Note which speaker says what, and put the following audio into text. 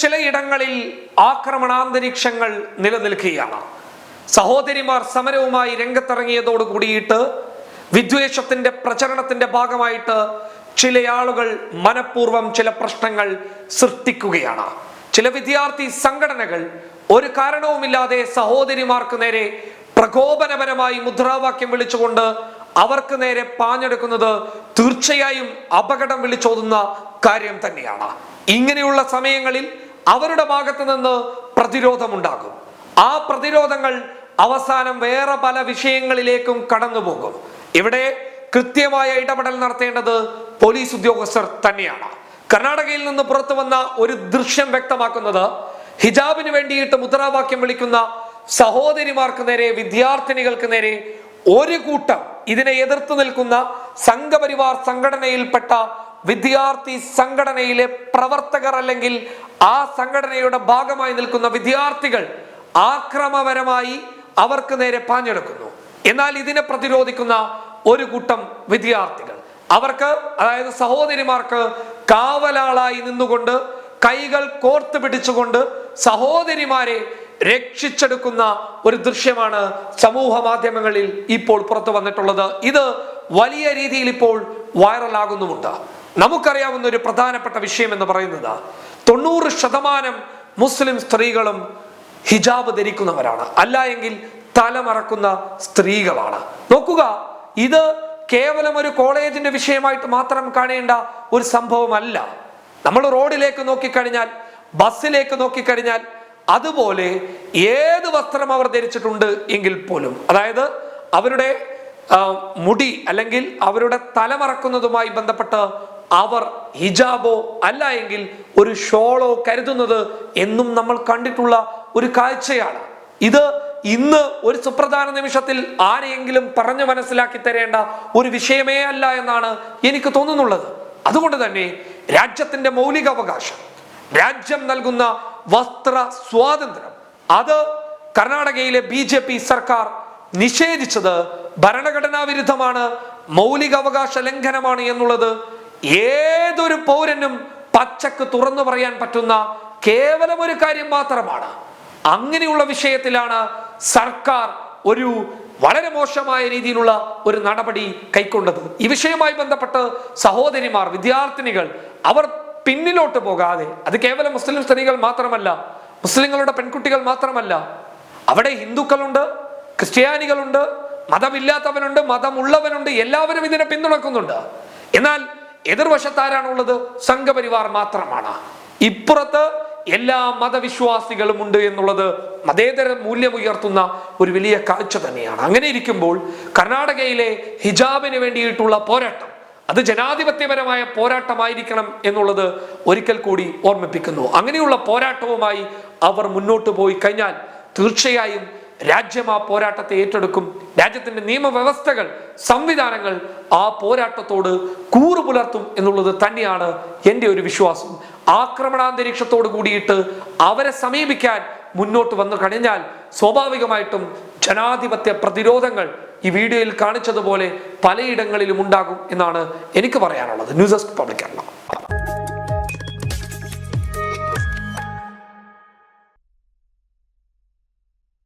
Speaker 1: ചിലയിടങ്ങളിൽ ആക്രമണാന്തരീക്ഷങ്ങൾ നിലനിൽക്കുകയാണ്. സഹോദരിമാർ സമരവുമായി രംഗത്തിറങ്ങിയതോട് കൂടിയിട്ട് വിദ്വേഷത്തിന്റെ പ്രചരണത്തിന്റെ ഭാഗമായിട്ട് ചില ആളുകൾ മനഃപൂർവം ചില പ്രശ്നങ്ങൾ സൃഷ്ടിക്കുകയാണ്. ചില വിദ്യാർത്ഥി സംഘടനകൾ ഒരു കാരണവുമില്ലാതെ സഹോദരിമാർക്ക് നേരെ പ്രകോപനപരമായി മുദ്രാവാക്യം വിളിച്ചുകൊണ്ട് അവർക്ക് നേരെ പാഞ്ഞെടുക്കുന്നത് തീർച്ചയായും അപകടം വിളിച്ചോതുന്ന കാര്യം തന്നെയാണ്. ഇങ്ങനെയുള്ള സമയങ്ങളിൽ അവരുടെ ഭാഗത്ത് നിന്ന് പ്രതിരോധമുണ്ടാകും. ആ പ്രതിരോധങ്ങൾ അവസാനം വേറെ പല വിഷയങ്ങളിലേക്കും കടന്നുപോകും. ഇവിടെ കൃത്യമായ ഇടപെടൽ നടത്തേണ്ടത് പോലീസ് ഉദ്യോഗസ്ഥർ തന്നെയാണ്. കർണാടകയിൽ നിന്ന് പുറത്തു വന്ന ഒരു ദൃശ്യം വ്യക്തമാക്കുന്നത് ഹിജാബിന് വേണ്ടിയിട്ട് മുദ്രാവാക്യം വിളിക്കുന്ന സഹോദരിമാർക്ക് നേരെ വിദ്യാർത്ഥിനികൾക്ക് നേരെ ഒരു കൂട്ടം ഇതിനെ എതിർത്ത് നിൽക്കുന്ന സംഘപരിവാർ സംഘടനയിൽപ്പെട്ട വിദ്യാർത്ഥി സംഘടനയിലെ പ്രവർത്തകർ അല്ലെങ്കിൽ ആ സംഘടനയുടെ ഭാഗമായി നിൽക്കുന്ന വിദ്യാർത്ഥികൾ ആക്രമപരമായി അവർക്ക് നേരെ പാഞ്ഞെടുക്കുന്നു. എന്നാൽ ഇതിനെ പ്രതിരോധിക്കുന്ന ഒരു കൂട്ടം വിദ്യാർത്ഥികൾ. അവർക്ക് അതായത് സഹോദരിമാർക്ക് കാവലാളായി നിന്നുകൊണ്ട് കൈകൾ കോർത്ത് പിടിച്ചുകൊണ്ട് സഹോദരിമാരെ രക്ഷിച്ചെടുക്കുന്ന ഒരു ദൃശ്യമാണ് സമൂഹ മാധ്യമങ്ങളിൽ ഇപ്പോൾ പുറത്തു വന്നിട്ടുള്ളത്. ഇത് വലിയ രീതിയിൽ ഇപ്പോൾ വൈറലാകുന്നുമുണ്ട്. നമുക്കറിയാവുന്ന ഒരു പ്രധാനപ്പെട്ട വിഷയം എന്ന് പറയുന്നത് തൊണ്ണൂറ് ശതമാനം മുസ്ലിം സ്ത്രീകളും ഹിജാബ് ധരിക്കുന്നവരാണ്. അല്ല എങ്കിൽ തലമറക്കുന്ന സ്ത്രീകളാണ്. നോക്കുക ഇത് കേവലം ഒരു കോളേജിന്റെ വിഷയമായിട്ട് മാത്രം കാണേണ്ട ഒരു സംഭവമല്ല. നമ്മൾ റോഡിലേക്ക് നോക്കിക്കഴിഞ്ഞാൽ ബസ്സിലേക്ക് നോക്കിക്കഴിഞ്ഞാൽ അതുപോലെ ഏത് വസ്ത്രം അവർ ധരിച്ചിട്ടുണ്ട് എങ്കിൽ പോലും അതായത് അവരുടെ മുടി അല്ലെങ്കിൽ അവരുടെ തലമറക്കുന്നതുമായി ബന്ധപ്പെട്ട് അവർ ഹിജാബോ അല്ല എങ്കിൽ ഒരു ഷോളോ കരുതുന്നത് എന്നും നമ്മൾ കണ്ടിട്ടുള്ള ഒരു കാഴ്ചയാണ്. ഇത് ഇന്ന് ഒരു സുപ്രധാന നിമിഷത്തിൽ ആരെയെങ്കിലും പറഞ്ഞു മനസ്സിലാക്കി തരേണ്ട ഒരു വിഷയമേ അല്ല എന്നാണ് എനിക്ക് തോന്നുന്നുള്ളത്. അതുകൊണ്ട് തന്നെ രാജ്യത്തിന്റെ മൗലിക അവകാശം രാജ്യം നൽകുന്ന വസ്ത്ര സ്വാതന്ത്ര്യം അത് കർണാടകയിലെ ബി ജെ പി സർക്കാർ നിഷേധിച്ചത് ഭരണഘടനാ വിരുദ്ധമാണ് മൗലികാവകാശ ലംഘനമാണ് എന്നുള്ളത് ഏതൊരു പൗരനും പച്ചക്ക് തുറന്നു പറയാൻ പറ്റുന്ന കേവലം ഒരു കാര്യം മാത്രമാണ്. അങ്ങനെയുള്ള വിഷയത്തിലാണ് സർക്കാർ ഒരു വളരെ മോശമായ രീതിയിലുള്ള ഒരു നടപടി കൈക്കൊണ്ടത്. ഈ വിഷയവുമായി ബന്ധപ്പെട്ട് സഹോദരിമാർ വിദ്യാർത്ഥിനികൾ അവർ പിന്നിലോട്ട് പോകാതെ അത് കേവലം മുസ്ലിം സ്ത്രീകൾ മാത്രമല്ല മുസ്ലിങ്ങളുടെ പെൺകുട്ടികൾ മാത്രമല്ല അവിടെ ഹിന്ദുക്കളുണ്ട് ക്രിസ്ത്യാനികളുണ്ട് മതമില്ലാത്തവനുണ്ട് മതമുള്ളവനുണ്ട് എല്ലാവരും ഇതിനെ പിന്തുണക്കുന്നുണ്ട്. എന്നാൽ എതിർവശത്താരാണുള്ളത്? സംഘപരിവാർ മാത്രമാണ്. ഇപ്പുറത്ത് എല്ലാ മതവിശ്വാസികളും ഉണ്ട് എന്നുള്ളത് മതേതര മൂല്യമുയർത്തുന്ന ഒരു വലിയ കാഴ്ച തന്നെയാണ്. അങ്ങനെ ഇരിക്കുമ്പോൾ കർണാടകയിലെ ഹിജാബിന് വേണ്ടിയിട്ടുള്ള പോരാട്ടം അത് ജനാധിപത്യപരമായ പോരാട്ടമായിരിക്കണം എന്നുള്ളത് ഒരിക്കൽ കൂടി ഓർമ്മിപ്പിക്കുന്നു. അങ്ങനെയുള്ള പോരാട്ടവുമായി അവർ മുന്നോട്ട് പോയി കഴിഞ്ഞാൽ തീർച്ചയായും രാജ്യം ആ പോരാട്ടത്തെ ഏറ്റെടുക്കും. രാജ്യത്തിന്റെ നിയമവ്യവസ്ഥകൾ സംവിധാനങ്ങൾ ആ പോരാട്ടത്തോട് കൂറു പുലർത്തും എന്നുള്ളത് തന്നെയാണ് എന്റെ ഒരു വിശ്വാസം. ആക്രമണാന്തരീക്ഷത്തോട് കൂടിയിട്ട് അവരെ സമീപിക്കാൻ മുന്നോട്ട് വന്നു കഴിഞ്ഞാൽ സ്വാഭാവികമായിട്ടും ജനാധിപത്യ പ്രതിരോധങ്ങൾ ഈ വീഡിയോയിൽ കാണിച്ചതുപോലെ പലയിടങ്ങളിലും ഉണ്ടാകും എന്നാണ് എനിക്ക് പറയാനുള്ളത്. News desk public